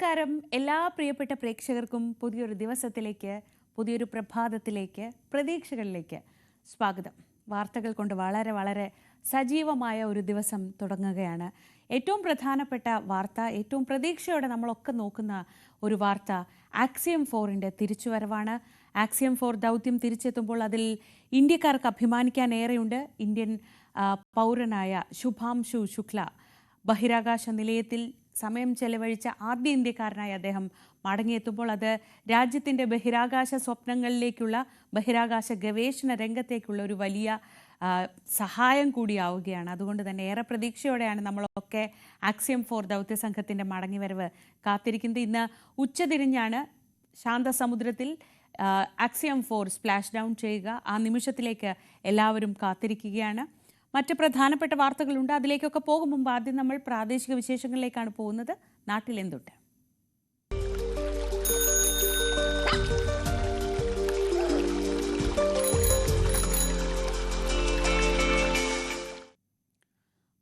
നമസ്കാരം. എല്ലാ പ്രിയപ്പെട്ട പ്രേക്ഷകർക്കും പുതിയൊരു ദിവസത്തിലേക്ക് പുതിയൊരു പ്രഭാതത്തിലേക്ക് പ്രതീക്ഷകളിലേക്ക് സ്വാഗതം. വാർത്തകൾ കൊണ്ട് വളരെ വളരെ സജീവമായ ഒരു ദിവസം തുടങ്ങുകയാണ്. ഏറ്റവും പ്രധാനപ്പെട്ട വാർത്ത ഏറ്റവും പ്രതീക്ഷയോടെ നമ്മളൊക്കെ നോക്കുന്ന ഒരു വാർത്ത ആക്സിയം ഫോറിന്റെ തിരിച്ചുവരവാണ്. ആക്സിയം ഫോർ ദൗത്യം തിരിച്ചെത്തുമ്പോൾ അതിൽ ഇന്ത്യക്കാർക്ക് അഭിമാനിക്കാൻ ഏറെയുണ്ട്. ഇന്ത്യൻ പൗരനായ ശുഭാംശു ശുക്ല ബഹിരാകാശ നിലയത്തിൽ സമയം ചെലവഴിച്ച ആദ്യ ഇന്ത്യക്കാരനായി അദ്ദേഹം മടങ്ങിയെത്തുമ്പോൾ അത് രാജ്യത്തിന്റെ ബഹിരാകാശ സ്വപ്നങ്ങളിലേക്കുള്ള ബഹിരാകാശ ഗവേഷണ രംഗത്തേക്കുള്ള ഒരു വലിയ സഹായം കൂടിയാവുകയാണ്. അതുകൊണ്ട് തന്നെ ഏറെ പ്രതീക്ഷയോടെയാണ് നമ്മളൊക്കെ ആക്സിയം ഫോർ ദൗത്യ സംഘത്തിന്റെ മടങ്ങിവരവ് കാത്തിരിക്കുന്നത്. ഇന്ന് ഉച്ചതിരിഞ്ഞാണ് ശാന്തസമുദ്രത്തിൽ ആക്സിയം ഫോർ സ്പ്ലാഷ് ഡൗൺ ചെയ്യുക. ആ നിമിഷത്തിലേക്ക് എല്ലാവരും കാത്തിരിക്കുകയാണ്. മറ്റ് പ്രധാനപ്പെട്ട വാർത്തകളുണ്ട്. അതിലേക്കൊക്കെ പോകും മുമ്പ് ആദ്യം നമ്മൾ പ്രാദേശിക വിശേഷങ്ങളിലേക്കാണ് പോകുന്നത്. നാട്ടിലെന്തുണ്ട്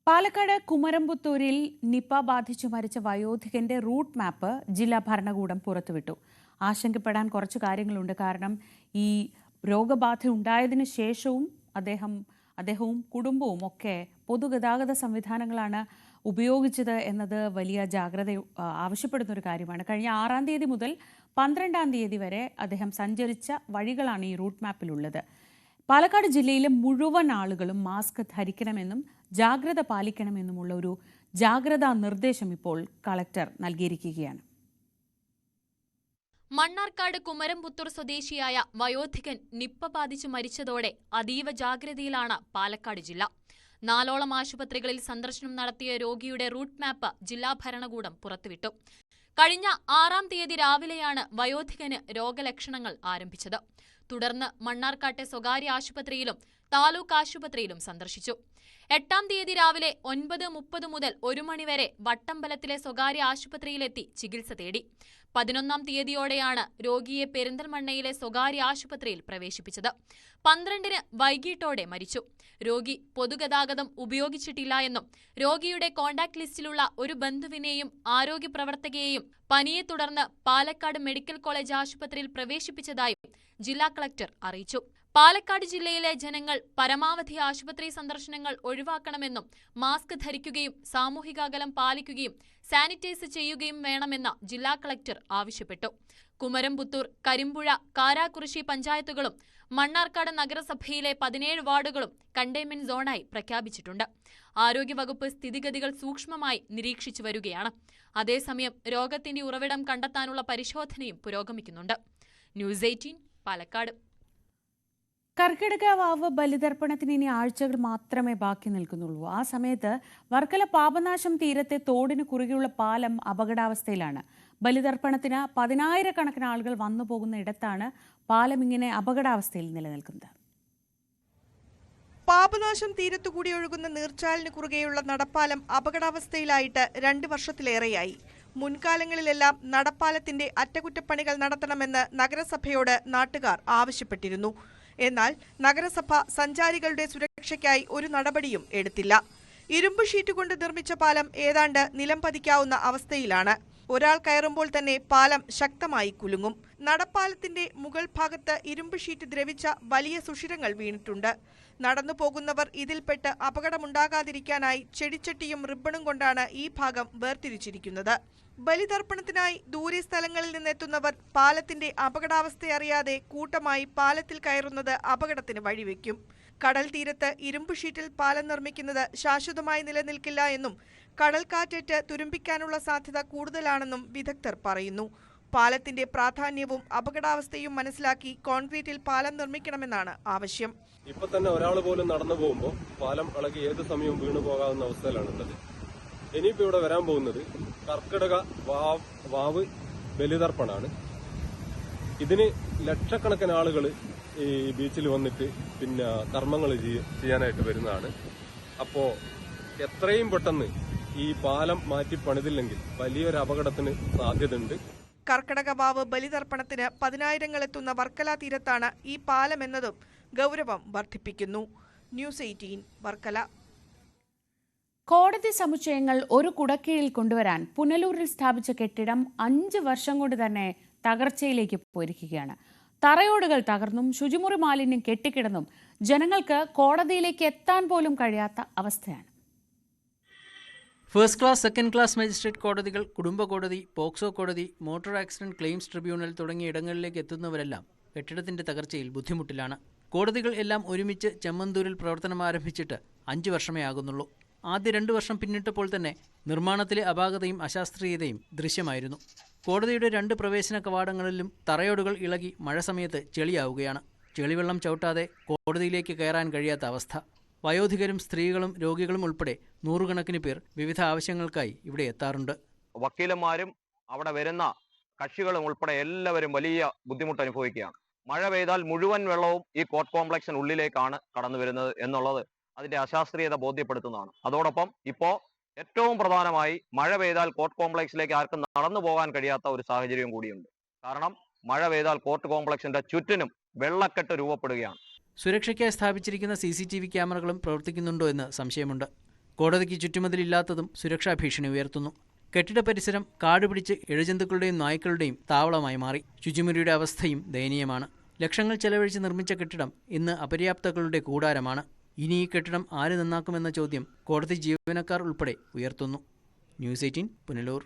പാലക്കാട് കുമരമ്പുത്തൂരിൽ നിപ ബാധിച്ചു മരിച്ച വയോധികന്റെ റൂട്ട് മാപ്പ് ജില്ലാ ഭരണകൂടം പുറത്തുവിട്ടു. ആശങ്കപ്പെടാൻ കുറച്ച് കാര്യങ്ങളുണ്ട്. കാരണം ഈ രോഗബാധ ഉണ്ടായതിനു ശേഷവും അദ്ദേഹം അദ്ദേഹവും കുടുംബവും ഒക്കെ പൊതുഗതാഗത സംവിധാനങ്ങളാണ് ഉപയോഗിച്ചത് എന്നത് വലിയ ജാഗ്രത ആവശ്യപ്പെടുന്ന ഒരു കാര്യമാണ്. കഴിഞ്ഞ ആറാം തീയതി മുതൽ പന്ത്രണ്ടാം തീയതി വരെ അദ്ദേഹം സഞ്ചരിച്ച വഴികളാണ് ഈ റൂട്ട് മാപ്പിലുള്ളത്. പാലക്കാട് ജില്ലയിലെ മുഴുവൻ ആളുകളും മാസ്ക് ധരിക്കണമെന്നും ജാഗ്രത പാലിക്കണമെന്നുമുള്ള ഒരു ജാഗ്രതാ നിർദ്ദേശം ഇപ്പോൾ കളക്ടർ നൽകിയിരിക്കുകയാണ്. മണ്ണാർക്കാട് കുമരംപുത്തൂർ സ്വദേശിയായ വയോധികൻ നിപ്പ ബാധിച്ചു മരിച്ചതോടെ അതീവ ജാഗ്രതയിലാണ് പാലക്കാട് ജില്ല. നാലോളം ആശുപത്രികളിൽ സന്ദർശനം നടത്തിയ രോഗിയുടെ റൂട്ട് മാപ്പ് ജില്ലാ ഭരണകൂടം പുറത്തുവിട്ടു. കഴിഞ്ഞ ആറാം തീയതി രാവിലെയാണ് വയോധികന് രോഗലക്ഷണങ്ങൾ ആരംഭിച്ചത്. തുടർന്ന് മണ്ണാർക്കാട്ടെ സ്വകാര്യ ആശുപത്രിയിലും താലൂക്ക് ആശുപത്രിയിലും സന്ദർശിച്ചു. എട്ടാം തീയതി രാവിലെ ഒൻപത് മുപ്പത് മുതൽ ഒരു മണിവരെ വട്ടമ്പലത്തിലെ സ്വകാര്യ ആശുപത്രിയിലെത്തി ചികിത്സ തേടി. പതിനൊന്നാം തീയതിയോടെയാണ് രോഗിയെ പെരിന്തൽമണ്ണയിലെ സ്വകാര്യ ആശുപത്രിയിൽ പ്രവേശിപ്പിച്ചത്. പന്ത്രണ്ടിന് വൈകിട്ടോടെ മരിച്ചു. രോഗി പൊതുഗതാഗതം ഉപയോഗിച്ചിട്ടില്ല എന്നും രോഗിയുടെ കോണ്ടാക്ട് ലിസ്റ്റിലുള്ള ഒരു ബന്ധുവിനെയും ആരോഗ്യ പ്രവർത്തകയെയും പനിയെ തുടർന്ന് പാലക്കാട് മെഡിക്കൽ കോളേജ് ആശുപത്രിയിൽ പ്രവേശിപ്പിച്ചതായും ജില്ലാ കളക്ടർ അറിയിച്ചു. പാലക്കാട് ജില്ലയിലെ ജനങ്ങൾ പരമാവധി ആശുപത്രി സന്ദർശനങ്ങൾ ഒഴിവാക്കണമെന്നും മാസ്ക് ധരിക്കുകയും സാമൂഹിക അകലം പാലിക്കുകയും സാനിറ്റൈസ് ചെയ്യുകയും വേണമെന്ന് ജില്ലാ കളക്ടർ ആവശ്യപ്പെട്ടു. കുമരംപുത്തൂർ കരിമ്പുഴ കാരാകുറിശി പഞ്ചായത്തുകളും മണ്ണാർക്കാട് നഗരസഭയിലെ പതിനേഴ് വാർഡുകളും കണ്ടെയ്ൻമെന്റ് സോണായി പ്രഖ്യാപിച്ചിട്ടുണ്ട്. ആരോഗ്യവകുപ്പ് സ്ഥിതിഗതികൾ സൂക്ഷ്മമായി നിരീക്ഷിച്ചു വരികയാണ്. അതേസമയം രോഗത്തിന്റെ ഉറവിടം കണ്ടെത്താനുള്ള പരിശോധനയും പുരോഗമിക്കുന്നുണ്ട്. News eighteen Palakkad. കർക്കിടക വാവ് ബലിതർപ്പണത്തിന് ഇനി ആഴ്ചകൾ മാത്രമേ ബാക്കി നിൽക്കുന്നുള്ളൂ. ആ സമയത്ത് വർക്കല പാപനാശം തീരത്തെ തോടിന് കുറുകെയുള്ള പാലം അപകടാവസ്ഥയിലാണ്. ബലിതർപ്പണത്തിന് പതിനായിരക്കണക്കിന് ആളുകൾ വന്നു പോകുന്ന ഇടത്താണ് പാലം ഇങ്ങനെ അപകടാവസ്ഥയിൽ നിലനിൽക്കുന്നത്. പാപനാശം തീരത്തുകൂടി ഒഴുകുന്ന നീർച്ചാലിന് കുറുകെയുള്ള നടപ്പാലം അപകടാവസ്ഥയിലായിട്ട് രണ്ട് വർഷത്തിലേറെയായി. മുൻകാലങ്ങളിലെല്ലാം നടപ്പാലത്തിന്റെ അറ്റകുറ്റപ്പണികൾ നടത്തണമെന്ന് നഗരസഭയോട് നാട്ടുകാർ ആവശ്യപ്പെട്ടിരുന്നു. എന്നാൽ നഗരസഭ സഞ്ചാരികളുടെ സുരക്ഷയ്ക്കായി ഒരു നടപടിയും എടുത്തില്ല. ഇരുമ്പ് ഷീറ്റ് കൊണ്ട് നിർമ്മിച്ച പാലം ഏതാണ്ട് നിലം പതിക്കാവുന്ന അവസ്ഥയിലാണ്. ഒരാൾ കയറുമ്പോൾ തന്നെ പാലം ശക്തമായി കുലുങ്ങും. നടപ്പാലത്തിന്റെ മുകൾ ഭാഗത്ത് ഇരുമ്പ് ഷീറ്റ് ദ്രവിച്ച വലിയ സുഷിരങ്ങൾ വീണിട്ടുണ്ട്. നടന്നു പോകുന്നവർ ഇതിൽപ്പെട്ട് അപകടമുണ്ടാകാതിരിക്കാനായി ചെടിച്ചട്ടിയും റിബണും കൊണ്ടാണ് ഈ ഭാഗം വേർതിരിച്ചിരിക്കുന്നത്. ബലിതർപ്പണത്തിനായി ദൂരെ സ്ഥലങ്ങളിൽ നിന്നെത്തുന്നവർ പാലത്തിന്റെ അപകടാവസ്ഥ അറിയാതെ കൂട്ടമായി പാലത്തിൽ കയറുന്നത് അപകടത്തിന് വഴിവെക്കും. കടൽ തീരത്ത് ഇരുമ്പ് ഷീറ്റിൽ പാലം നിർമ്മിക്കുന്നത് ശാശ്വതമായി നിലനിൽക്കില്ല എന്നും കടൽ കടൽക്കാറ്റേറ്റ് തുരുമ്പിക്കാനുള്ള സാധ്യത കൂടുതലാണെന്നും വിദഗ്ധർ പറയുന്നു. പാലത്തിന്റെ പ്രാധാന്യവും അപകടാവസ്ഥയും മനസ്സിലാക്കി കോൺക്രീറ്റിൽ പാലം നിർമ്മിക്കണമെന്നാണ് ആവശ്യം. ഇപ്പൊ തന്നെ ഒരാൾ പോലും നടന്നു പോകുമ്പോൾ പാലം ഇളകി ഏത് സമയവും വീണു പോകാവുന്ന അവസ്ഥയിലാണുള്ളത് ഇനിയിപ്പോ ഇവിടെ വരാൻ പോകുന്നത് കർക്കിടക വാവ് ബലിതർപ്പണാണ്. ഇതിന് ലക്ഷക്കണക്കിന് ആളുകൾ ഈ ബീച്ചിൽ വന്നിട്ട് പിന്നെ കർമ്മങ്ങൾ ചെയ്യാനായിട്ട് വരുന്നതാണ്. അപ്പോ എത്രയും പെട്ടെന്ന് ഈ പാലം മാറ്റി പണിതില്ലെങ്കിൽ വലിയൊരു അപകടത്തിന് സാധ്യതയുണ്ട്. കർക്കടക വാവ് ബലിതർപ്പണത്തിന് പതിനായിരങ്ങൾ എത്തുന്ന വർക്കല തീരത്താണ് ഈ പാലമെന്നതും ഗൗരവം വർദ്ധിപ്പിക്കുന്നു. News eighteen Varkala. കോടതി സമുച്ചയങ്ങൾ ഒരു കുടക്കീഴിൽ കൊണ്ടുവരാൻ പുനലൂരിൽ സ്ഥാപിച്ച കെട്ടിടം അഞ്ച് വർഷം കൊണ്ട് തന്നെ തകർച്ചയിലേക്ക് പോയിരിക്കുകയാണ്. തറയോടുകൾ തകർന്നും ശുചിമുറി മാലിന്യം കെട്ടിക്കിടന്നും ജനങ്ങൾക്ക് കോടതിയിലേക്ക് എത്താൻ പോലും കഴിയാത്ത അവസ്ഥയാണ്. First class second class magistrate കോടതികൾ കുടുംബ കോടതി പോക്സോ കോടതി മോട്ടോർ ആക്സിഡന്റ് ക്ലെയിംസ് ട്രിബ്യൂണൽ തുടങ്ങിയ ഇടങ്ങളിലേക്ക് എത്തുന്നവരെല്ലാം കെട്ടിടത്തിന്റെ തകർച്ചയിൽ ബുദ്ധിമുട്ടിലാണ്. കോടതികൾ എല്ലാം ഒരുമിച്ച് ചെമ്മന്തൂരിൽ പ്രവർത്തനം ആരംഭിച്ചിട്ട് അഞ്ച് വർഷമേ ആകുന്നുള്ളൂ. ആദ്യ രണ്ട് വർഷം പിന്നിട്ടപ്പോൾ തന്നെ നിർമ്മാണത്തിലെ അപാകതയും അശാസ്ത്രീയതയും ദൃശ്യമായിരുന്നു. കോടതിയുടെ രണ്ട് പ്രവേശന കവാടങ്ങളിലും തറയോടുകൾ ഇളകി മഴ സമയത്ത് ചെളിയാവുകയാണ്. ചെളിവെള്ളം ചവിട്ടാതെ കോടതിയിലേക്ക് കയറാൻ കഴിയാത്ത അവസ്ഥ. വയോധികരും സ്ത്രീകളും രോഗികളും ഉൾപ്പെടെ നൂറുകണക്കിന് പേർ വിവിധ ആവശ്യങ്ങൾക്കായി ഇവിടെ എത്താറുണ്ട്. വക്കീലന്മാരും അവിടെ വരുന്ന കക്ഷികളും ഉൾപ്പെടെ എല്ലാവരും വലിയ ബുദ്ധിമുട്ട് അനുഭവിക്കുകയാണ്. മഴ പെയ്താൽ മുഴുവൻ വെള്ളവും ഈ കോർട്ട് കോംപ്ലക്സിനുള്ളിലേക്കാണ് കടന്നു വരുന്നത് എന്നുള്ളത് അതിന്റെ അശാസ്ത്രീയത ബോധ്യപ്പെടുത്തുന്നതാണ്. അതോടൊപ്പം ഇപ്പോ ഏറ്റവും പ്രധാനമായി മഴ പെയ്താൽ കോർട്ട് കോംപ്ലക്സിലേക്ക് ആർക്കും നടന്നു പോകാൻ കഴിയാത്ത ഒരു സാഹചര്യം കൂടിയുണ്ട്. കാരണം മഴ പെയ്താൽ കോർട്ട് കോംപ്ലക്സിന്റെ ചുറ്റിനും വെള്ളക്കെട്ട് രൂപപ്പെടുകയാണ്. സുരക്ഷയ്ക്കായി സ്ഥാപിച്ചിരിക്കുന്ന സി സി ടി വി ക്യാമറകളും പ്രവർത്തിക്കുന്നുണ്ടോ എന്ന് സംശയമുണ്ട്. കോടതിക്ക് ചുറ്റുമതിലില്ലാത്തതും സുരക്ഷാ ഭീഷണി ഉയർത്തുന്നു. കെട്ടിട പരിസരം കാടുപിടിച്ച് ഇഴജന്തുക്കളുടെയും നായ്ക്കളുടെയും താവളമായി മാറി. ശുചിമുറിയുടെ അവസ്ഥയും ദയനീയമാണ്. ലക്ഷങ്ങൾ ചെലവഴിച്ച് നിർമ്മിച്ച കെട്ടിടം ഇന്ന് അപര്യാപ്തകളുടെ കൂടാരമാണ്. ഇനി ഈ കെട്ടിടം ആര് നന്നാക്കുമെന്ന ചോദ്യം കോടതി ജീവനക്കാർ ഉൾപ്പെടെ ഉയർത്തുന്നു. News eighteen Punalur.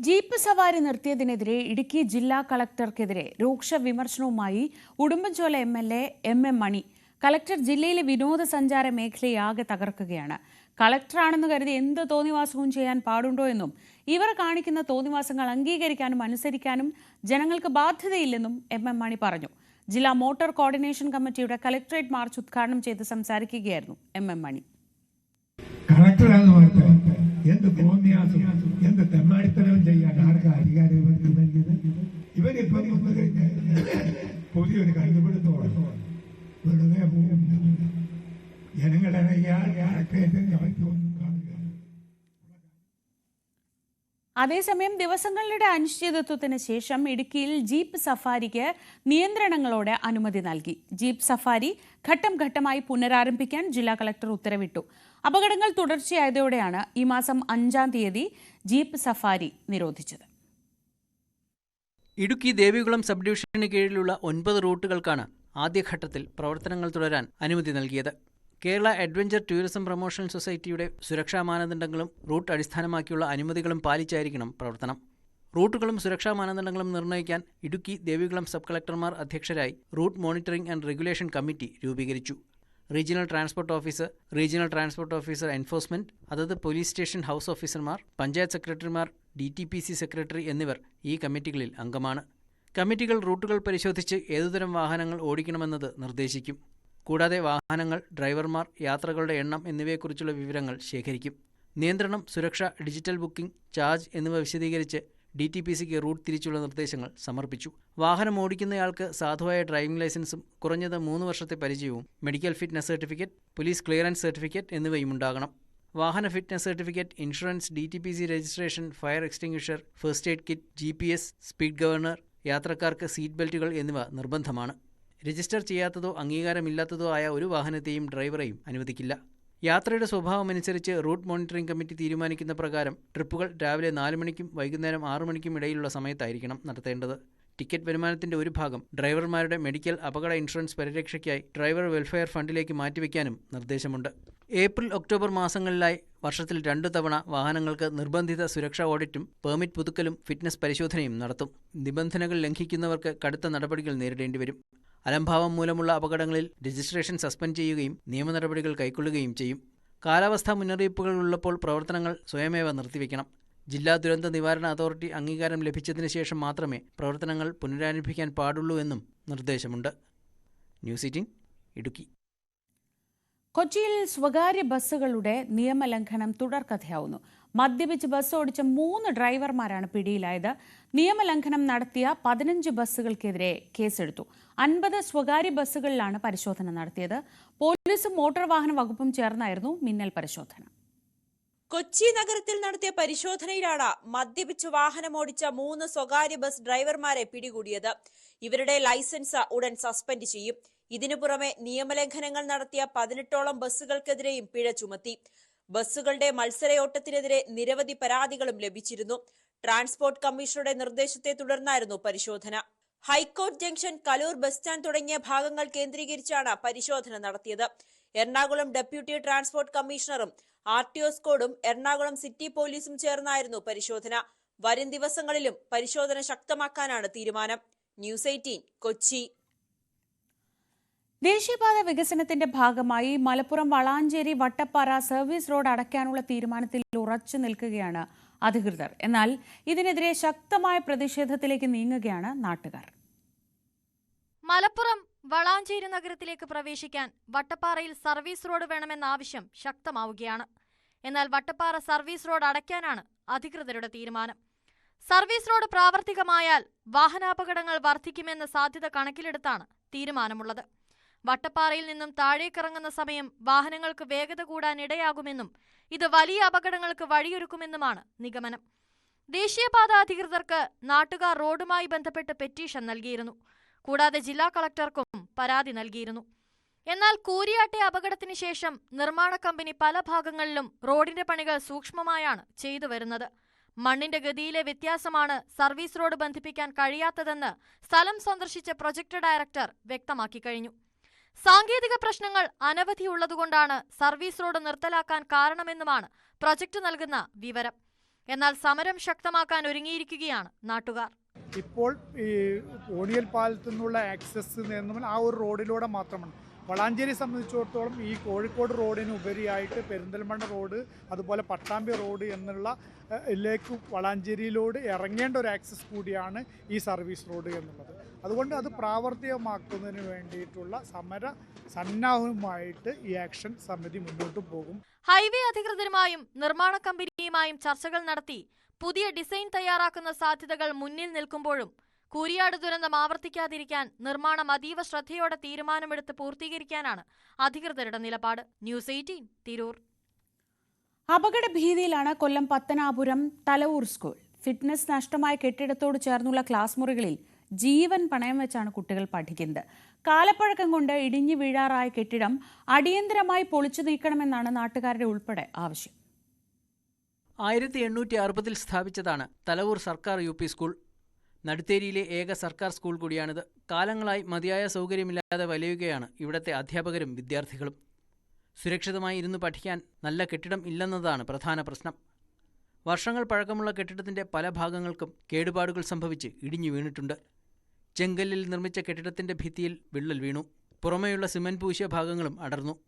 ജീപ്പ് സവാരി നിർത്തിയതിനെതിരെ ഇടുക്കി ജില്ലാ കളക്ടർക്കെതിരെ രൂക്ഷ വിമർശനവുമായി Udumbanchola M L A M M Mani collector ജില്ലയിലെ വിനോദസഞ്ചാര മേഖലയാകെ തകർക്കുകയാണ്. കളക്ടറാണെന്ന് കരുതി എന്ത് തോന്നിവാസവും ചെയ്യാൻ പാടുണ്ടോ എന്നും ഇവർ കാണിക്കുന്ന തോന്നിവാസങ്ങൾ അംഗീകരിക്കാനും അനുസരിക്കാനും ജനങ്ങൾക്ക് ബാധ്യതയില്ലെന്നും എം എം മണി പറഞ്ഞു. ജില്ലാ മോട്ടോർ കോർഡിനേഷൻ കമ്മിറ്റിയുടെ കളക്ടറേറ്റ് മാർച്ച് ഉദ്ഘാടനം ചെയ്ത് സംസാരിക്കുകയായിരുന്നു എം എം മണി. കളക്ടറാന്ന് പറഞ്ഞാൽ എന്ത് തോന്നിയാസം എന്ത് തെമ്മാടിത്തരവും ചെയ്യാൻ ആർക്കാ അധികാരം ഇവർക്ക് നൽകിയത് ഇവരിപ്പം പുതിയൊരു കണ്ടുപിടുത്തോളം വെറുതെ അതേസമയം ദിവസങ്ങളുടെ അനിശ്ചിതത്വത്തിന് ശേഷം ഇടുക്കിയിൽ ജീപ്പ് സഫാരിക്ക് നിയന്ത്രണങ്ങളോടെ അനുമതി നൽകി. ജീപ്പ് സഫാരി ഘട്ടം ഘട്ടമായി പുനരാരംഭിക്കാൻ ജില്ലാ കളക്ടർ ഉത്തരവിട്ടു. അപകടങ്ങൾ തുടർച്ചയായതോടെയാണ് ഈ മാസം അഞ്ചാം തീയതി ജീപ്പ് സഫാരി നിരോധിച്ചത്. ഇടുക്കി ദേവികുളം സബ് ഡിവിഷന് കീഴിലുള്ള ഒൻപത് റൂട്ടുകൾക്കാണ് ആദ്യഘട്ടത്തിൽ പ്രവർത്തനങ്ങൾ തുടരാൻ അനുമതി നൽകിയത്. കേരള അഡ്വഞ്ചർ ടൂറിസം പ്രൊമോഷൻ സൊസൈറ്റിയുടെ സുരക്ഷാ മാനദണ്ഡങ്ങളും റൂട്ട് അടിസ്ഥാനമാക്കിയുള്ള അനുമതികളും പാലിച്ചായിരിക്കണം പ്രവർത്തനം. റൂട്ടുകളും സുരക്ഷാ മാനദണ്ഡങ്ങളും നിർണയിക്കാൻ ഇടുക്കി ദേവികുളം സബ് കളക്ടർമാർ അധ്യക്ഷരായി route monitoring and regulation committee രൂപീകരിച്ചു. Regional transport officer regional transport officer enforcement അതത് പോലീസ് സ്റ്റേഷൻ ഹൗസ് ഓഫീസർമാർ പഞ്ചായത്ത് സെക്രട്ടറിമാർ D T P C secretary എന്നിവർ ഈ കമ്മിറ്റികളിൽ അംഗമാണ്. കമ്മിറ്റികൾ റൂട്ടുകൾ പരിശോധിച്ച് ഏതുതരം വാഹനങ്ങൾ ഓടിക്കണമെന്നത് നിർദ്ദേശിക്കും. കൂടാതെ വാഹനങ്ങൾ ഡ്രൈവർമാർ യാത്രകളുടെ എണ്ണം എന്നിവയെക്കുറിച്ചുള്ള വിവരങ്ങൾ ശേഖരിക്കും. നിയന്ത്രണം സുരക്ഷ ഡിജിറ്റൽ ബുക്കിംഗ് ചാർജ് എന്നിവ വിശദീകരിച്ച് ഡി ടി പി സിക്ക് റൂട്ട് തിരിച്ചുള്ള നിർദ്ദേശങ്ങൾ സമർപ്പിച്ചു. വാഹനം ഓടിക്കുന്നയാൾക്ക് സാധുവായ ഡ്രൈവിംഗ് ലൈസൻസും കുറഞ്ഞത് മൂന്ന് വർഷത്തെ പരിചയവും medical fitness certificate police clearance certificate എന്നിവയും ഉണ്ടാകണം. വാഹന fitness certificate insurance D T P C registration fire extinguisher first aid kit G P S speed governor യാത്രക്കാർക്ക് സീറ്റ് ബെൽറ്റുകൾ എന്നിവ നിർബന്ധമാണ്. രജിസ്റ്റർ ചെയ്യാത്തതോ അംഗീകാരമില്ലാത്തതോ ആയ ഒരു വാഹനത്തെയും ഡ്രൈവറെയും അനുവദിക്കില്ല. യാത്രയുടെ സ്വഭാവമനുസരിച്ച് റൂട്ട് മോണിറ്ററിംഗ് കമ്മിറ്റി തീരുമാനിക്കുന്ന പ്രകാരം ട്രിപ്പുകൾ രാവിലെ നാല് മണിക്കും വൈകുന്നേരം ആറു മണിക്കും ഇടയിലുള്ള സമയത്തായിരിക്കണം നടത്തേണ്ടത്. ടിക്കറ്റ് വരുമാനത്തിന്റെ ഒരു ഭാഗം ഡ്രൈവർമാരുടെ മെഡിക്കൽ അപകട ഇൻഷുറൻസ് പരിരക്ഷയ്ക്കായി ഡ്രൈവർ വെൽഫെയർ ഫണ്ടിലേക്ക് മാറ്റിവെക്കാനും നിർദ്ദേശമുണ്ട്. ഏപ്രിൽ ഒക്ടോബർ മാസങ്ങളിലായി വർഷത്തിൽ രണ്ടു തവണ വാഹനങ്ങൾക്ക് നിർബന്ധിത സുരക്ഷാ ഓഡിറ്റും പെർമിറ്റ് പുതുക്കലും ഫിറ്റ്നസ് പരിശോധനയും നടത്തും. നിബന്ധനകൾ ലംഘിക്കുന്നവർക്ക് കടുത്ത നടപടികൾ നേരിടേണ്ടി വരും. അലംഭാവം മൂലമുള്ള അപകടങ്ങളിൽ രജിസ്ട്രേഷൻ സസ്പെൻഡ് ചെയ്യുകയും നിയമ നടപടികൾ കൈക്കൊള്ളുകയും ചെയ്യും. കാലാവസ്ഥാ മുന്നറിയിപ്പുകൾ ഉള്ളപ്പോൾ പ്രവർത്തനങ്ങൾ സ്വയമേവ നിർത്തിവെക്കണം. ജില്ലാ ദുരന്ത നിവാരണ അതോറിറ്റി അംഗീകാരം ലഭിച്ചതിന് ശേഷം മാത്രമേ പ്രവർത്തനങ്ങൾ പുനരാരംഭിക്കാൻ പാടുള്ളൂ എന്നും നിർദ്ദേശമുണ്ട്. ന്യൂസ് ഇടുക്കി. കൊച്ചിയിൽ സ്വകാര്യ ബസ്സുകളുടെ നിയമലംഘനം തുടർക്കഥയാവുന്നു. മദ്യപിച്ച് ബസ് ഓടിച്ച മൂന്ന് ഡ്രൈവർമാരാണ് പിടിയിലായത്. നിയമലംഘനം നടത്തിയ പതിനഞ്ച് ബസ്സുകൾക്കെതിരെ കേസെടുത്തു. അൻപത് സ്വകാര്യ ബസ്സുകളിലാണ് പരിശോധന നടത്തിയത്. പോലീസും മോട്ടോർ വാഹന വകുപ്പും ചേർന്നായിരുന്നു മിന്നൽ പരിശോധന. കൊച്ചി നഗരത്തിൽ നടത്തിയ പരിശോധനയിലാണ് മദ്യപിച്ച് വാഹനമോടിച്ച മൂന്ന് സ്വകാര്യ ബസ് ഡ്രൈവർമാരെ പിടികൂടിയത്. ഇവരുടെ ലൈസൻസ് ഉടൻ സസ്പെൻഡ് ചെയ്യും. ഇതിനു പുറമെ നിയമലംഘനങ്ങൾ നടത്തിയ പതിനെട്ടോളം ബസ്സുകൾക്കെതിരെയും പിഴ ചുമത്തി. ബസ്സുകളുടെ മത്സരയോട്ടത്തിനെതിരെ നിരവധി പരാതികളും ലഭിച്ചിരുന്നു. ട്രാൻസ്പോർട്ട് കമ്മീഷണറുടെ നിർദ്ദേശത്തെ തുടർന്നായിരുന്നു പരിശോധന. High court junction Kaloor bus stand തുടങ്ങിയ ഭാഗങ്ങൾ കേന്ദ്രീകരിച്ചാണ് പരിശോധന നടത്തിയത്. എറണാകുളം ഡെപ്യൂട്ടി ട്രാൻസ്പോർട്ട് കമ്മീഷണറും ആർ ടി ഒ സ്കോഡും എറണാകുളം സിറ്റി പോലീസും ചേർന്നായിരുന്നു പരിശോധന. വരും ദിവസങ്ങളിലും പരിശോധന ശക്തമാക്കാനാണ് തീരുമാനം. News eighteen Kochi. ദേശീയപാത വികസനത്തിന്റെ ഭാഗമായി മലപ്പുറം വളാഞ്ചേരി വട്ടപ്പാറ സർവീസ് റോഡ് അടയ്ക്കാനുള്ള തീരുമാനത്തിൽ ഉറച്ചു നിൽക്കുകയാണ് അധികൃതർ. എന്നാൽ ഇതിനെതിരെ ശക്തമായ പ്രതിഷേധത്തിലേക്ക് നീങ്ങുകയാണ് നാട്ടുകാർ. മലപ്പുറം വളാഞ്ചേരി നഗരത്തിലേക്ക് പ്രവേശിക്കാൻ വട്ടപ്പാറയിൽ സർവീസ് റോഡ് വേണമെന്ന ആവശ്യം ശക്തമാവുകയാണ്. എന്നാൽ വട്ടപ്പാറ സർവീസ് റോഡ് അടയ്ക്കാനാണ് അധികൃതരുടെ തീരുമാനം. സർവീസ് റോഡ് പ്രാവർത്തികമായാൽ വാഹനാപകടങ്ങൾ വർദ്ധിക്കുമെന്ന സാധ്യത കണക്കിലെടുത്താണ് തീരുമാനമുള്ളത്. വട്ടപ്പാറയിൽ നിന്നും താഴേക്കിറങ്ങുന്ന സമയം വാഹനങ്ങൾക്ക് വേഗത കൂടാൻ ഇടയാകുമെന്നും ഇത് വലിയ അപകടങ്ങൾക്ക് വഴിയൊരുക്കുമെന്നുമാണ് നിഗമനം. ദേശീയപാത അധികൃതർക്ക് നാട്ടുകാർ റോഡുമായി ബന്ധപ്പെട്ട് പെറ്റീഷൻ നൽകിയിരുന്നു. കൂടാതെ ജില്ലാ കളക്ടർക്കും പരാതി നൽകിയിരുന്നു. എന്നാൽ കൂരിയാട്ടെ അപകടത്തിന് ശേഷം നിർമ്മാണ കമ്പനി പല ഭാഗങ്ങളിലും റോഡിന്റെ പണികൾ സൂക്ഷ്മമായാണ് ചെയ്തു വരുന്നത്. മണ്ണിന്റെ ഗതിയിലെ വ്യത്യാസമാണ് സർവീസ് റോഡ് ബന്ധിപ്പിക്കാൻ കഴിയാത്തതെന്ന് സ്ഥലം സന്ദർശിച്ച പ്രൊജക്ട് ഡയറക്ടർ വ്യക്തമാക്കി കഴിഞ്ഞു. സാങ്കേതിക പ്രശ്നങ്ങൾ അനവധിയുള്ളതുകൊണ്ടാണ് സർവീസ് റോഡ് നിർത്തലാക്കാൻ കാരണമെന്നുമാണ് പ്രൊജക്ട് നൽകുന്ന വിവരം. എന്നാൽ സമരം ശക്തമാക്കാൻ ഒരുങ്ങിയിരിക്കുകയാണ് നാട്ടുകാർ. ഇപ്പോൾ ഈ ഓണിയൽ പാലത്തു നിന്നുള്ള ആക്സസ് നിന്നും ആ ഒരു റോഡിലൂടെ മാത്രമാണ്. വളാഞ്ചേരി സംബന്ധിച്ചിടത്തോളം ഈ കോഴിക്കോട് റോഡിന് ഉപരിയായിട്ട് പെരിന്തൽമണ്ണ റോഡ് അതുപോലെ പട്ടാമ്പി റോഡ് എന്നുള്ള ഇതിലേക്ക് വളാഞ്ചേരിയിലോട് ഇറങ്ങേണ്ട ഒരു ആക്സസ് കൂടിയാണ് ഈ സർവീസ് റോഡ് എന്നുള്ളത്. അതുകൊണ്ട് അത് പ്രാവർത്തികമാക്കുന്നതിന് വേണ്ടിയിട്ടുള്ള സമര സന്നാഹവുമായിട്ട് ഈ ആക്ഷൻ സമിതി മുന്നോട്ട് പോകും. ഹൈവേ അധികൃതരുമായും നിർമ്മാണ കമ്പനിയുമായും ചർച്ചകൾ നടത്തി പുതിയ ഡിസൈൻ തയ്യാറാക്കുന്ന സാധ്യതകൾ മുന്നിൽ നിൽക്കുമ്പോഴും കൂരിയാട് ദുരന്തം ആവർത്തിക്കാതിരിക്കാൻ നിർമ്മാണം അതീവ ശ്രദ്ധയോടെ തീരുമാനമെടുത്ത് പൂർത്തീകരിക്കാനാണ് അധികൃതരുടെ നിലപാട്. News eighteen Tirur. അപകട ഭീതിയിലാണ് കൊല്ലം പത്തനാപുരം തലവൂർ സ്കൂൾ. ഫിറ്റ്നസ് നഷ്ടമായ കെട്ടിടത്തോട് ചേർന്നുള്ള ക്ലാസ് മുറികളിൽ ജീവൻ പണയം വെച്ചാണ് കുട്ടികൾ പഠിക്കുന്നത്. കാലപ്പഴക്കം കൊണ്ട് ഇടിഞ്ഞു വീഴാറായ കെട്ടിടം അടിയന്തരമായി പൊളിച്ചു നീക്കണമെന്നാണ് നാട്ടുകാരുടെ ഉൾപ്പെടെ ആവശ്യം. ആയിരത്തി എണ്ണൂറ്റി അറുപതിൽ സ്ഥാപിച്ചതാണ് തലവൂർ സർക്കാർ യു പി സ്കൂൾ. നടുത്തേരിയിലെ ഏക സർക്കാർ സ്കൂൾ കൂടിയാണിത്. കാലങ്ങളായി മതിയായ സൗകര്യമില്ലാതെ വലയുകയാണ് ഇവിടത്തെ അധ്യാപകരും വിദ്യാർത്ഥികളും. സുരക്ഷിതമായി ഇരുന്ന് പഠിക്കാൻ നല്ല കെട്ടിടം ഇല്ലെന്നതാണ് പ്രധാന പ്രശ്നം. വർഷങ്ങൾ പഴക്കമുള്ള കെട്ടിടത്തിന്റെ പല ഭാഗങ്ങൾക്കും കേടുപാടുകൾ സംഭവിച്ച് ഇടിഞ്ഞു വീണിട്ടുണ്ട്. ചെങ്കല്ലിൽ നിർമ്മിച്ച കെട്ടിടത്തിന്റെ ഭിത്തിയിൽ വിള്ളൽ വീണു. പുറമേയുള്ള സിമന്റ് പൂശിയ ഭാഗങ്ങളും അടർന്നു.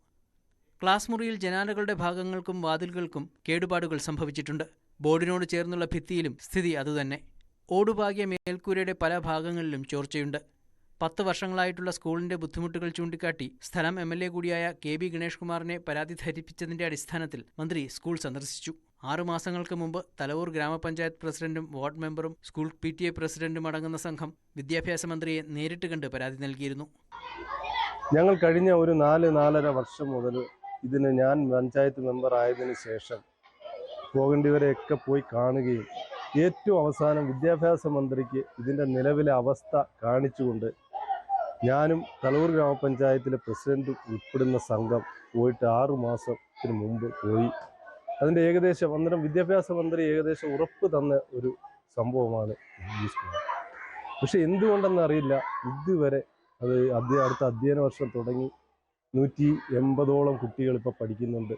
ക്ലാസ് മുറിയിൽ ജനാലകളുടെ ഭാഗങ്ങൾക്കും വാതിലുകൾക്കും കേടുപാടുകൾ സംഭവിച്ചിട്ടുണ്ട്. ബോർഡിനോട് ചേർന്നുള്ള ഭിത്തിയിലും സ്ഥിതി അതുതന്നെ. ഓടുപാകിയ മേൽക്കൂരയുടെ പല ഭാഗങ്ങളിലും ചോർച്ചയുണ്ട്. പത്ത് വർഷങ്ങളായിട്ടുള്ള സ്കൂളിന്റെ ബുദ്ധിമുട്ടുകൾ ചൂണ്ടിക്കാട്ടി സ്ഥലം എം എൽ എ കൂടിയായ കെ ബി ഗണേഷ് കുമാറിനെ പരാതി ധരിപ്പിച്ചതിന്റെ അടിസ്ഥാനത്തിൽ മന്ത്രി സ്കൂൾ സന്ദർശിച്ചു. ആറു മാസങ്ങൾക്ക് മുമ്പ് തലവൂർ ഗ്രാമപഞ്ചായത്ത് പ്രസിഡന്റും വാർഡ് മെമ്പറും സ്കൂൾ പി ടി എ പ്രസിഡന്റും അടങ്ങുന്ന സംഘം വിദ്യാഭ്യാസ മന്ത്രിയെ നേരിട്ട് കണ്ട് പരാതി നൽകിയിരുന്നു. ഞങ്ങൾ കഴിഞ്ഞ ഒരു നാല് നാലര വർഷം മുതൽ ഇതിന് ഞാൻ പഞ്ചായത്ത് മെമ്പർ ആയതിനു ശേഷം പോകേണ്ടിവരെയൊക്കെ പോയി കാണുകയും ഏറ്റവും അവസാനം വിദ്യാഭ്യാസ മന്ത്രിക്ക് ഇതിന്റെ നിലവിലെ അവസ്ഥ കാണിച്ചുകൊണ്ട് ഞാനും തലവൂർ ഗ്രാമപഞ്ചായത്തിലെ പ്രസിഡന്റും ഉൾപ്പെടുന്ന സംഘം പോയിട്ട് ആറു മാസത്തിന് മുമ്പ് പോയി. അതിന്റെ ഏകദേശം അന്നേരം വിദ്യാഭ്യാസ മന്ത്രി ഏകദേശം ഉറപ്പ് തന്ന ഒരു സംഭവമാണ് ഈ സ്കൂൾ. പക്ഷെ ഇതുവരെ അത് അധ്യ അടുത്ത അധ്യയന വർഷം തുടങ്ങി നൂറ്റി എൺപതോളം കുട്ടികൾ ഇപ്പോൾ പഠിക്കുന്നുണ്ട്.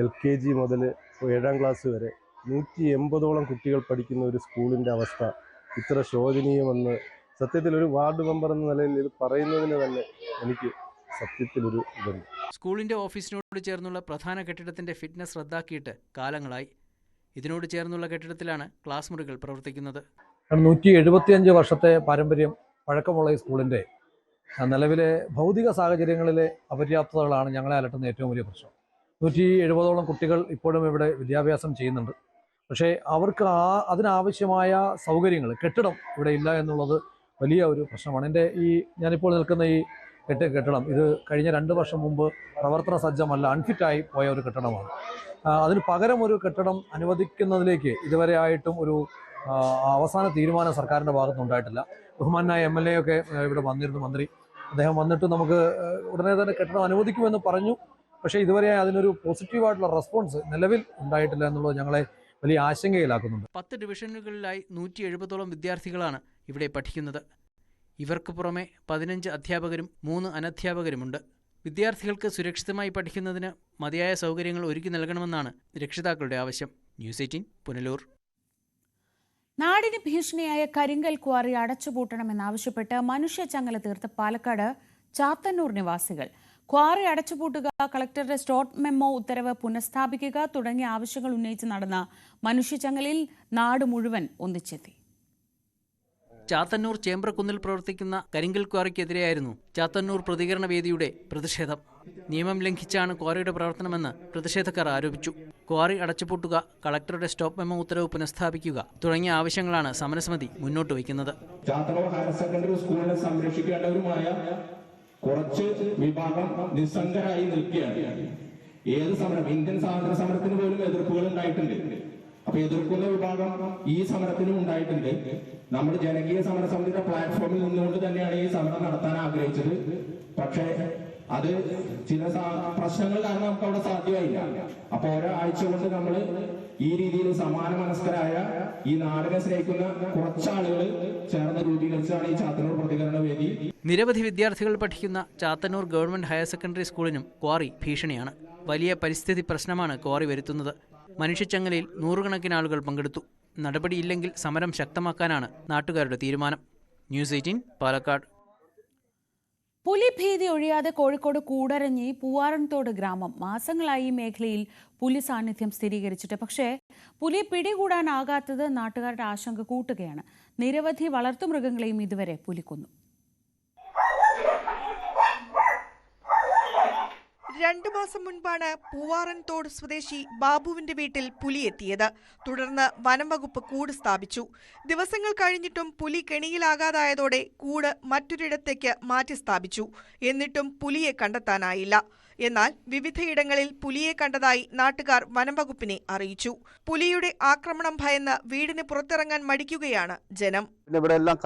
എൽ കെ ജി മുതൽ ഏഴാം ക്ലാസ് വരെ നൂറ്റി എൺപതോളം കുട്ടികൾ പഠിക്കുന്ന ഒരു സ്കൂളിന്റെ അവസ്ഥ ഇത്ര ശോചനീയമെന്ന് സത്യത്തിൽ ഒരു വാർഡ് മെമ്പർ എന്ന നിലയിൽ ഇത് പറയുന്നതിന് തന്നെ എനിക്ക് സത്യത്തിലൊരു ഇതുണ്ട്. സ്കൂളിന്റെ ഓഫീസിനോട് ചേർന്നുള്ള പ്രധാന കെട്ടിടത്തിന്റെ ഫിറ്റ്നസ് റദ്ദാക്കിയിട്ട് കാലങ്ങളായി. ഇതിനോട് ചേർന്നുള്ള കെട്ടിടത്തിലാണ് ക്ലാസ് മുറികൾ പ്രവർത്തിക്കുന്നത്. നൂറ്റി എഴുപത്തിയഞ്ച് വർഷത്തെ പാരമ്പര്യം പഴക്കമുള്ള ഈ സ്കൂളിന്റെ നിലവിലെ ഭൗതിക സാഹചര്യങ്ങളിലെ അപര്യാപ്തതകളാണ് ഞങ്ങളെ അലട്ടുന്ന ഏറ്റവും വലിയ പ്രശ്നം. നൂറ്റി എഴുപതോളം കുട്ടികൾ ഇപ്പോഴും ഇവിടെ വിദ്യാഭ്യാസം ചെയ്യുന്നുണ്ട്. പക്ഷേ അവർക്ക് ആ അതിനാവശ്യമായ സൗകര്യങ്ങൾ കെട്ടിടം ഇവിടെ ഇല്ല എന്നുള്ളത് വലിയ ഒരു പ്രശ്നമാണ്. എന്റെ ഈ ഞാനിപ്പോൾ നിൽക്കുന്ന ഈ കെട്ടി കെട്ടിടം ഇത് കഴിഞ്ഞ രണ്ട് വർഷം മുമ്പ് പ്രവർത്തന സജ്ജമല്ല അൺഫിറ്റായി പോയ ഒരു കെട്ടിടമാണ്. അതിന് പകരം ഒരു കെട്ടിടം അനുവദിക്കുന്നതിലേക്ക് ഇതുവരെ ആയിട്ടും ഒരു അവസാന തീരുമാനം സർക്കാരിന്റെ ഭാഗത്തുനിന്നുണ്ടായിട്ടില്ല ബഹുമാനായ എം എൽ എ ഒക്കെ ഇവിടെ വന്നിരുന്നു മന്ത്രി. അദ്ദേഹം വന്നിട്ട് നമുക്ക് ഉടനെ തന്നെ കെട്ടിടം അനുവദിക്കുമെന്ന് പറഞ്ഞു. പക്ഷേ ഇതുവരെ അതിനൊരു പോസിറ്റീവായിട്ടുള്ള റെസ്പോൺസ് നിലവിൽ ഉണ്ടായിട്ടില്ല എന്നുള്ളത് ഞങ്ങളെ വലിയ ആശങ്കയിലാക്കുന്നുണ്ട്. പത്ത് ഡിവിഷനുകളിലായി നൂറ്റി എഴുപതോളം വിദ്യാർത്ഥികളാണ് ഇവിടെ പഠിക്കുന്നത്. ഇവർക്ക് പുറമെ പതിനഞ്ച് അധ്യാപകരും മൂന്ന് അനധ്യാപകരുമുണ്ട്. വിദ്യാർത്ഥികൾക്ക് സുരക്ഷിതമായി പഠിക്കുന്നതിന് മതിയായ സൗകര്യങ്ങൾ ഒരുക്കി നൽകണമെന്നാണ് രക്ഷിതാക്കളുടെ ആവശ്യം. News eighteen Punalur. നാടിന് ഭീഷണിയായ കരിങ്കൽ ക്വാറി അടച്ചുപൂട്ടണമെന്നാവശ്യപ്പെട്ട് മനുഷ്യച്ചങ്ങല തീർത്ത പാലക്കാട് ചാത്തന്നൂർ നിവാസികൾ. ക്വാറി അടച്ചുപൂട്ടുക കളക്ടറുടെ സ്റ്റോട്ട് മെമ്മോ ഉത്തരവ് പുനഃസ്ഥാപിക്കുക തുടങ്ങിയ ആവശ്യങ്ങൾ ഉന്നയിച്ച് നടന്ന മനുഷ്യച്ചങ്ങലയിൽ നാട് മുഴുവൻ ഒന്നിച്ചെത്തി. ചാത്തന്നൂർ ചേമ്പ്രക്കുന്നിൽ പ്രവർത്തിക്കുന്ന കരിങ്കൽ ക്വാറിക്കെതിരെയായിരുന്നു ചാത്തന്നൂർ പ്രതികരണ വേദിയുടെ പ്രതിഷേധം. നിയമം ലംഘിച്ചാണ് ക്വാറിയുടെ പ്രവർത്തനമെന്ന് പ്രതിഷേധക്കാർ ആരോപിച്ചു. ക്വാറി അടച്ചുപൂട്ടുക കളക്ടറുടെ സ്റ്റോപ്പ് മെമ്മോ ഉത്തരവ് പുനഃസ്ഥാപിക്കുക തുടങ്ങിയ ആവശ്യങ്ങളാണ് സമരസമിതി മുന്നോട്ട് വയ്ക്കുന്നത്. ചാത്തന്നൂർ കുറച്ച് വിഭാഗം നിസ്സംഗരായി നിൽക്കുകയാണ്. ഏത് സമരം? ഇന്ത്യൻ സ്വാതന്ത്ര്യ സമരത്തിന് പോലും എതിർപ്പുകൾ ഉണ്ടായിട്ടുണ്ട്. അപ്പൊ എതിർക്കുന്ന വിഭാഗം ഈ സമരത്തിനും ഉണ്ടായിട്ടുണ്ട്. നമ്മൾ ജനകീയ സമരസമിതിയുടെ പ്ലാറ്റ്ഫോമിൽ നിന്നുകൊണ്ട് തന്നെയാണ് ഈ സമരം നടത്താൻ ആഗ്രഹിച്ചത്. പക്ഷേ അത് ചില പ്രശ്നങ്ങൾ കാരണം നമുക്ക് അവിടെ സാധ്യമായില്ല. അപ്പൊ ഒരാഴ്ച കൊണ്ട് നമ്മൾ ഈ രീതിയിൽ സമാന മനസ്കരായ ഈ നാടിനെ സ്നേഹിക്കുന്ന കുറച്ചാളുകൾ ചേർന്ന് രൂപീകരിച്ചാണ് ഈ ചാത്തന്നൂർ പ്രതികരണ വേദി. നിരവധി വിദ്യാർത്ഥികൾ പഠിക്കുന്ന ചാത്തന്നൂർ ഗവൺമെന്റ് ഹയർ സെക്കൻഡറി സ്കൂളിനും ക്വാറി ഭീഷണിയാണ്. വലിയ പരിസ്ഥിതി പ്രശ്നമാണ് ക്വാറി വരുത്തുന്നത്. മനുഷ്യച്ചങ്ങലയിൽ നൂറുകണക്കിന് ആളുകൾ പങ്കെടുത്തു. നടപടിയില്ലെങ്കിൽ സമരം ശക്തമാക്കാനാണ് നാട്ടുകാരുടെ തീരുമാനം. News eighteen Palakkad. പുലിഭീതി ഒഴിയാതെ കോഴിക്കോട് കൂടരഞ്ഞി പൂവാറൻതോട് ഗ്രാമം. മാസങ്ങളായി ഈ മേഖലയിൽ പുലി സാന്നിധ്യം സ്ഥിരീകരിച്ചിട്ട് പക്ഷേ പുലി പിടികൂടാനാകാത്തത് നാട്ടുകാരുടെ ആശങ്ക കൂട്ടുകയാണ്. നിരവധി വളർത്തുമൃഗങ്ങളെയും ഇതുവരെ പുലി കൊന്നു രണ്ടു മാസം മുൻപാണ് പൂവാറൻതോട് സ്വദേശി ബാബുവിന്റെ വീട്ടിൽ പുലി എത്തിയത്. തുടർന്ന് വനം വകുപ്പ് കൂട് സ്ഥാപിച്ചു. ദിവസങ്ങൾ കഴിഞ്ഞിട്ടും പുലി കെണിയിലാകാതായതോടെ കൂട് മറ്റൊരിടത്തേക്ക് മാറ്റി സ്ഥാപിച്ചു. എന്നിട്ടും പുലിയെ കണ്ടെത്താനായില്ല. എന്നാൽ വിവിധയിടങ്ങളിൽ പുലിയെ കണ്ടതായി നാട്ടുകാർ വനംവകുപ്പിനെ അറിയിച്ചു. പുലിയുടെ ആക്രമണം ഭയന്ന് വീടിന് പുറത്തിറങ്ങാൻ മടിക്കുകയാണ് ജനം. ഇവിടെ എല്ലാം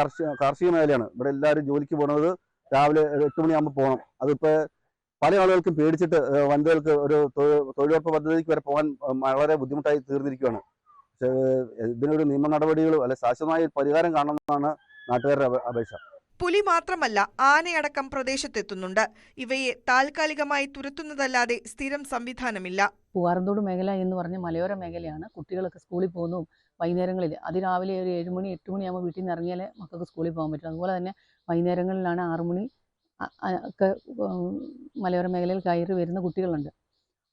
കാർഷിക മേഖലയാണ്. ഇവിടെ എല്ലാവരും ജോലിക്ക് പോകുന്നത് രാവിലെ എട്ട് മണിയാകുമ്പോൾ പോകണം അതിപ്പോ പല ആളുകൾക്കും പേടിച്ചിട്ട് വനിതകൾക്ക് ഒരു തൊഴി- തൊഴിലുറപ്പ് പദ്ധതിക്ക് വരെ പോകാൻ വളരെ ബുദ്ധിമുട്ടായി തീർന്നിരിക്കുകയാണ്. പക്ഷേ ഇതിനൊരു നിയമ നടപടികൾ അല്ലെ ശാശ്വതമായ പരിഹാരം കാണണമെന്നാണ് നാട്ടുകാരുടെ അപ- അപേക്ഷ. പുലി മാത്രമല്ല ആനയടക്കം പ്രദേശത്തെത്തുന്നുണ്ട്. ഇവയെ താൽക്കാലികമായി തുരത്തുന്നതല്ലാതെ സ്ഥിരം സംവിധാനമില്ല. പൂവാറന്തോട് മേഖല എന്ന് പറഞ്ഞ മലയോര മേഖലയാണ്. കുട്ടികളൊക്കെ സ്കൂളിൽ പോകുന്നു വൈകുന്നേരങ്ങളിൽ. അതിരാവിലെ ഒരു ഏഴ് മണി എട്ട് മണിയാകുമ്പോൾ വീട്ടിൽ നിന്ന് ഇറങ്ങിയാലേ മക്കൾക്ക് സ്കൂളിൽ പോകാൻ പറ്റും. അതുപോലെ തന്നെ വൈകുന്നേരങ്ങളിലാണ് ആറ് മണി അ- അ- ഒക്കെ മലയോര മേഖലയിൽ കയറി വരുന്ന കുട്ടികളുണ്ട്.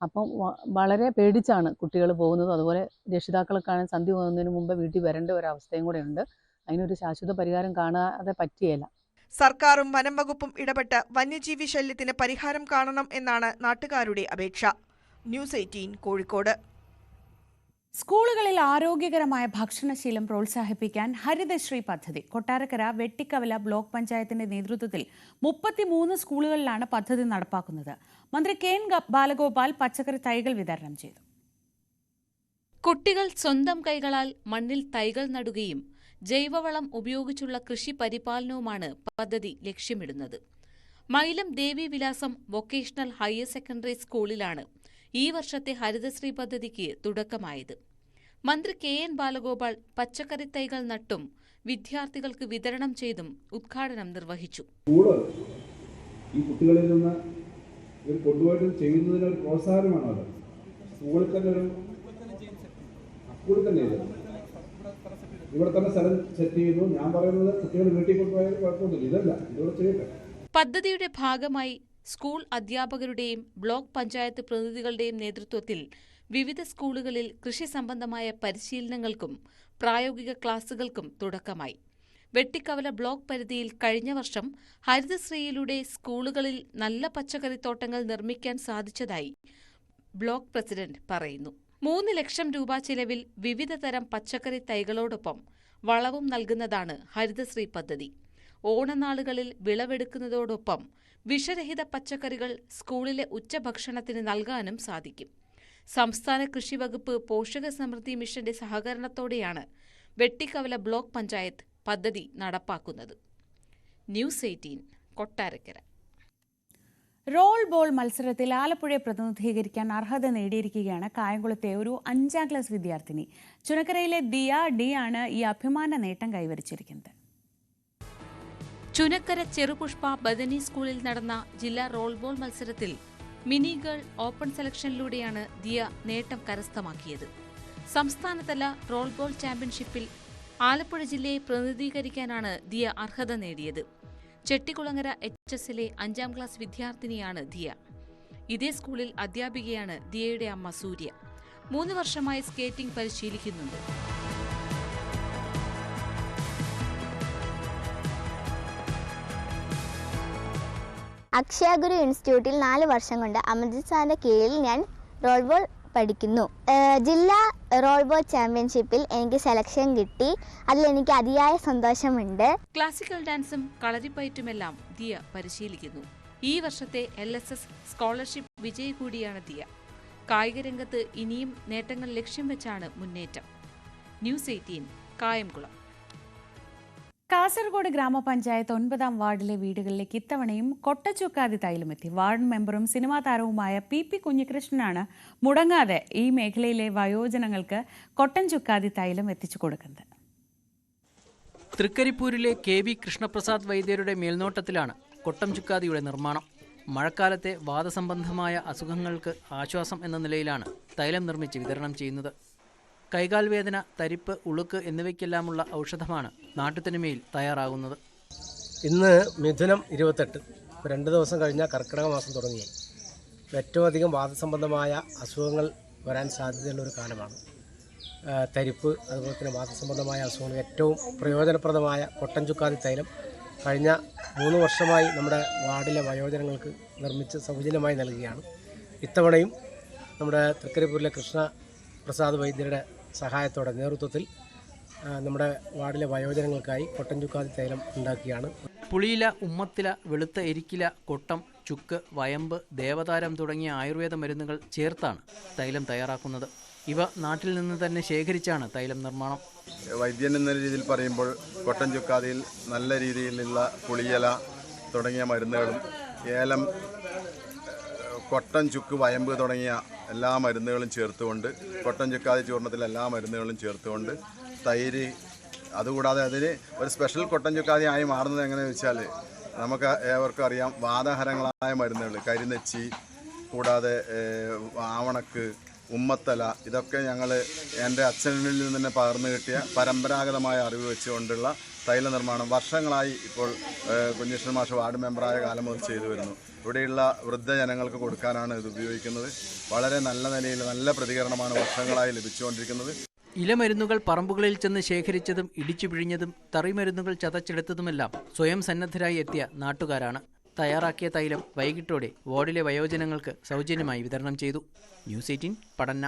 അപ്പം വളരെ പേടിച്ചാണ് കുട്ടികൾ പോകുന്നത്. അതുപോലെ രക്ഷിതാക്കളൊക്കെ സന്ധ്യ പോകുന്നതിന് മുമ്പ് വീട്ടിൽ വരേണ്ട ഒരു അവസ്ഥയും കൂടെ ഉണ്ട്. അതിനൊരു ശാശ്വത പരിഹാരം കാണാതെ പറ്റിയല്ല സർക്കാരും വനം വകുപ്പും ഇടപെട്ട് വന്യജീവി ശല്യത്തിന് പരിഹാരം കാണണം എന്നാണ് നാട്ടുകാരുടെ അപേക്ഷ. News eighteen Kozhikode. സ്കൂളുകളിൽ ആരോഗ്യകരമായ ഭക്ഷണശീലം പ്രോത്സാഹിപ്പിക്കാൻ ഹരിതശ്രീ പദ്ധതി. കൊട്ടാരക്കര വെട്ടിക്കവല ബ്ലോക്ക് പഞ്ചായത്തിന്റെ നേതൃത്വത്തിൽ മുപ്പത്തിമൂന്ന് സ്കൂളുകളിലാണ് പദ്ധതി നടപ്പാക്കുന്നത്. മന്ത്രി കെ എൻ ബാലഗോപാൽ പച്ചക്കറി തൈകൾ വിതരണം ചെയ്തു. കുട്ടികൾ സ്വന്തം കൈകളാൽ മണ്ണിൽ തൈകൾ നടുകയും ജൈവവളം ഉപയോഗിച്ചുള്ള കൃഷി പരിപാലനവുമാണ് പദ്ധതി ലക്ഷ്യമിടുന്നത്. മൈലം ദേവി വിലാസം വൊക്കേഷണൽ ഹയർ സെക്കൻഡറി സ്കൂളിലാണ് ഈ വർഷത്തെ ഹരിതശ്രീ പദ്ധതിക്ക് തുടക്കമായത്. മന്ത്രി കെ എൻ ബാലഗോപാൽ പച്ചക്കറി തൈകൾ നട്ടും വിദ്യാർത്ഥികൾക്ക് വിതരണം ചെയ്തും ഉദ്ഘാടനം നിർവഹിച്ചു. ഈ കുട്ടികളിൽ നിന്ന് ഇവർ കൊണ്ടുപോയിട്ട് ചെയ്യുന്നതിന് ഒരു പ്രോത്സാഹനമാണ് അത്. സ്കൂളിൽ തന്നെ ഒരു സ്കൂളിൽ തന്നെ ഇവിടെ തന്നെ സ്ഥലം സെറ്റ് ചെയ്യുന്നു. ഞാൻ പറയുന്നത് കുട്ടികൾ വീട്ടിൽ കൊണ്ടുപോയാൽ കുഴപ്പമൊന്നുമില്ല. ഇതല്ല ഇതിവിടെ ചെയ്യട്ടെ. പദ്ധതിയുടെ ഭാഗമായി സ്കൂൾ അധ്യാപകരുടെയും ബ്ലോക്ക് പഞ്ചായത്ത് പ്രതിനിധികളുടെയും നേതൃത്വത്തിൽ വിവിധ സ്കൂളുകളിൽ കൃഷി സംബന്ധമായ പരിശീലനങ്ങൾക്കും പ്രായോഗിക ക്ലാസുകൾക്കും തുടക്കമായി. വെട്ടിക്കവല ബ്ലോക്ക് പരിധിയിൽ കഴിഞ്ഞ വർഷം ഹരിതശ്രീയിലൂടെ സ്കൂളുകളിൽ നല്ല പച്ചക്കറിത്തോട്ടങ്ങൾ നിർമ്മിക്കാൻ സാധിച്ചതായി ബ്ലോക്ക് പ്രസിഡന്റ് പറയുന്നു. മൂന്ന് ലക്ഷം രൂപ ചിലവിൽ വിവിധ തരം പച്ചക്കറി തൈകളോടൊപ്പം വളവും നൽകുന്നതാണ് ഹരിതശ്രീ പദ്ധതി. ഓണനാളുകളിൽ വിളവെടുക്കുന്നതോടൊപ്പം വിഷരഹിത പച്ചക്കറികൾ സ്കൂളിലെ ഉച്ചഭക്ഷണത്തിന് നൽകാനും സാധിക്കും. സംസ്ഥാന കൃഷി വകുപ്പ് പോഷക സമൃദ്ധി മിഷന്റെ സഹകരണത്തോടെയാണ് വെട്ടിക്കവല ബ്ലോക്ക് പഞ്ചായത്ത് പദ്ധതി നടപ്പാക്കുന്നത്. News eighteen Kottarakkara. Roll ball മത്സരത്തിൽ ആലപ്പുഴയെ പ്രതിനിധീകരിക്കാൻ അർഹത നേടിയിരിക്കുകയാണ് കായംകുളത്തെ ഒരു അഞ്ചാം ക്ലാസ് വിദ്യാർത്ഥിനി. ചുനക്കരയിലെ ദിയ ഡി ആണ് ഈ അഭിമാന നേട്ടം കൈവരിച്ചിരിക്കുന്നത്. ചുനക്കര ചെറുപുഷ്പ ബദനി സ്കൂളിൽ നടന്ന ജില്ലാ റോൾബോൾ മത്സരത്തിൽ മിനി ഗേൾ ഓപ്പൺ സെലക്ഷനിലൂടെയാണ് ദിയ നേട്ടം കരസ്ഥമാക്കിയത്. സംസ്ഥാനതല റോൾബോൾ ചാമ്പ്യൻഷിപ്പിൽ ആലപ്പുഴ ജില്ലയെ പ്രതിനിധീകരിക്കാനാണ് ദിയ അർഹത നേടിയത്. ചെട്ടിക്കുളങ്ങര എച്ച് എസിലെ അഞ്ചാം ക്ലാസ് വിദ്യാർത്ഥിനിയാണ് ദിയ. ഇതേ സ്കൂളിൽ അധ്യാപികയാണ് ദിയയുടെ അമ്മ സൂര്യ. മൂന്ന് വർഷമായി സ്കേറ്റിംഗ് പരിശീലിക്കുന്നുണ്ട്. അക്ഷയഗുരു ഇൻസ്റ്റിറ്റ്യൂട്ടിൽ നാല് വർഷം കൊണ്ട് അമൃത് സാറിന്റെ കീഴിൽ ഞാൻ റോൾ ബോൾ പഠിക്കുന്നു. ജില്ലാ റോൾ ബോൾ ചാമ്പ്യൻഷിപ്പിൽ എനിക്ക് സെലക്ഷൻ കിട്ടി. അതിൽ എനിക്ക് അതിയായ സന്തോഷമുണ്ട്. ക്ലാസിക്കൽ ഡാൻസും കളരിപ്പയറ്റുമെല്ലാം ദിയ പരിശീലിക്കുന്നു. ഈ വർഷത്തെ എൽ എസ് എസ് സ്കോളർഷിപ്പ് വിജയി കൂടിയാണ് ദിയ. കായികരംഗത്ത് ഇനിയും നേട്ടങ്ങൾ ലക്ഷ്യം വെച്ചാണ് മുന്നേറ്റം. News eighteen Kayamkulam. കാസർഗോഡ് ഗ്രാമപഞ്ചായത്ത് ഒൻപതാം വാർഡിലെ വീടുകളിലേക്ക് ഇത്തവണയും കൊട്ടച്ചുക്കാതി തൈലമെത്തി വാർഡ് മെമ്പറും സിനിമാ താരവുമായ പി പി കുഞ്ഞികൃഷ്ണനാണ് മുടങ്ങാതെ ഈ മേഖലയിലെ വയോജനങ്ങൾക്ക് കൊട്ടൻ ചുക്കാതി തൈലം എത്തിച്ചു കൊടുക്കുന്നത്. തൃക്കരിപ്പൂരിലെ കെ വി കൃഷ്ണപ്രസാദ് വൈദ്യരുടെ മേൽനോട്ടത്തിലാണ് കൊട്ടം ചുക്കാതിയുടെ നിർമ്മാണം. മഴക്കാലത്തെ വാദസംബന്ധമായ അസുഖങ്ങൾക്ക് ആശ്വാസം എന്ന നിലയിലാണ് തൈലം നിർമ്മിച്ച് വിതരണം ചെയ്യുന്നത്. കൈകാൽ വേദന തരിപ്പ് ഉളുക്ക് എന്നിവയ്ക്കെല്ലാമുള്ള ഔഷധമാണ് നാട്ടുതനിമയിൽ തയ്യാറാകുന്നത്. ഇന്ന് മിഥുനം ഇരുപത്തെട്ട്. രണ്ട് ദിവസം കഴിഞ്ഞാൽ കർക്കിടക മാസം തുടങ്ങി ഏറ്റവും അധികം വാദസംബന്ധമായ അസുഖങ്ങൾ വരാൻ സാധ്യതയുള്ള ഒരു കാലമാണ്. തരിപ്പ് അതുപോലെ തന്നെ വാദസംബന്ധമായ അസുഖങ്ങൾ ഏറ്റവും പ്രയോജനപ്രദമായ കൊട്ടൻ ചുക്കാതി തൈലം കഴിഞ്ഞ മൂന്ന് വർഷമായി നമ്മുടെ വാർഡിലെ വയോജനങ്ങൾക്ക് നിർമ്മിച്ച് സൗജന്യമായി നൽകുകയാണ്. ഇത്തവണയും നമ്മുടെ തൃക്കരിപ്പൂരിലെ കൃഷ്ണ പ്രസാദ് വൈദ്യരുടെ സഹായത്തോടെ നേതൃത്വത്തിൽ നമ്മുടെ വാർഡിലെ വയോജനങ്ങൾക്കായി കൊട്ടൻ ചുക്കാതി തൈലം ഉണ്ടാക്കിയാണ് പുളിയില ഉമ്മത്തില വെളുത്ത എരിക്കില കൊട്ടം ചുക്ക് വയമ്പ് ദേവതാരം തുടങ്ങിയ ആയുർവേദ മരുന്നുകൾ ചേർത്താണ് തൈലം തയ്യാറാക്കുന്നത്. ഇവ നാട്ടിൽ നിന്ന് തന്നെ ശേഖരിച്ചാണ് തൈലം നിർമ്മാണം. വൈദ്യൻ എന്ന രീതിയിൽ പറയുമ്പോൾ കൊട്ടൻ ചുക്കാതിയിൽ നല്ല രീതിയിലുള്ള പുളിയില തുടങ്ങിയ മരുന്നുകളും ഏലം കൊട്ടൻ ചുക്ക് വയമ്പ് തുടങ്ങിയ എല്ലാ മരുന്നുകളും ചേർത്തുകൊണ്ട് കൊട്ടൻ ചുക്കാതി ചൂർണത്തിലെ എല്ലാ മരുന്നുകളും ചേർത്തുകൊണ്ട് തൈര് അതുകൂടാതെ അതിന് ഒരു സ്പെഷ്യൽ കൊട്ടൻ ചുക്കാതി ആയി മാറുന്നത് എങ്ങനെയാണെന്ന് വെച്ചാൽ നമുക്ക് ഏവർക്കും അറിയാം വാദഹരങ്ങളായ മരുന്നുകൾ കരിനെച്ചി കൂടാതെ ആവണക്ക് ഉമ്മത്തല ഇതൊക്കെ ഞങ്ങൾ എന്റെ അച്ഛനിൽ നിന്ന് തന്നെ പകർന്നു കിട്ടിയ പരമ്പരാഗതമായ അറിവ് വെച്ചുകൊണ്ടുള്ള തൈല നിർമ്മാണം വർഷങ്ങളായി ഇപ്പോൾ കുഞ്ഞിഷ്ണൻ മാഷ് വാർഡ് മെമ്പറായ കാലം മുതൽ ചെയ്തു വരുന്നു. ഇവിടെയുള്ള വൃദ്ധജനങ്ങൾക്ക് കൊടുക്കാനാണ് ഇത് ഉപയോഗിക്കുന്നത്. വളരെ നല്ല നിലയിൽ നല്ല പ്രതികരണമാണ് വർഷങ്ങളായി ലഭിച്ചുകൊണ്ടിരിക്കുന്നത്. ഇലമരുന്നുകൾ പറമ്പുകളിൽ ചെന്ന് ശേഖരിച്ചതും ഇടിച്ചു പിഴിഞ്ഞതും തറിമരുന്നുകൾ ചതച്ചെടുത്തതുമെല്ലാം സ്വയം സന്നദ്ധരായി എത്തിയ നാട്ടുകാരാണ്. തയ്യാറാക്കിയ തൈലം വൈകിട്ടോടെ വാർഡിലെ വയോജനങ്ങൾക്ക് സൗജന്യമായി വിതരണം ചെയ്തു. News eighteen Padanna.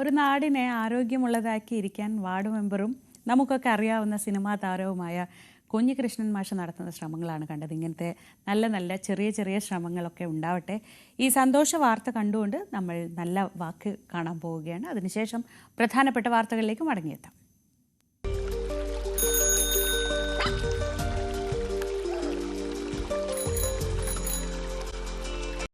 ഒരു നാടിനെ ആരോഗ്യമുള്ളതാക്കി ഇരിക്കാൻ വാർഡ് മെമ്പറും നമുക്കൊക്കെ അറിയാവുന്ന സിനിമാ താരവുമായ കുഞ്ഞികൃഷ്ണൻ മാഷ് നടത്തുന്ന ശ്രമങ്ങളാണ് കണ്ടത്. ഇങ്ങനത്തെ നല്ല നല്ല ചെറിയ ചെറിയ ശ്രമങ്ങളൊക്കെ ഉണ്ടാവട്ടെ. ഈ സന്തോഷ വാർത്ത കണ്ടുകൊണ്ട് നമ്മൾ നല്ല വാക്ക് കാണാൻ പോവുകയാണ്. അതിനുശേഷം പ്രധാനപ്പെട്ട വാർത്തകളിലേക്ക് മടങ്ങിയെത്താം.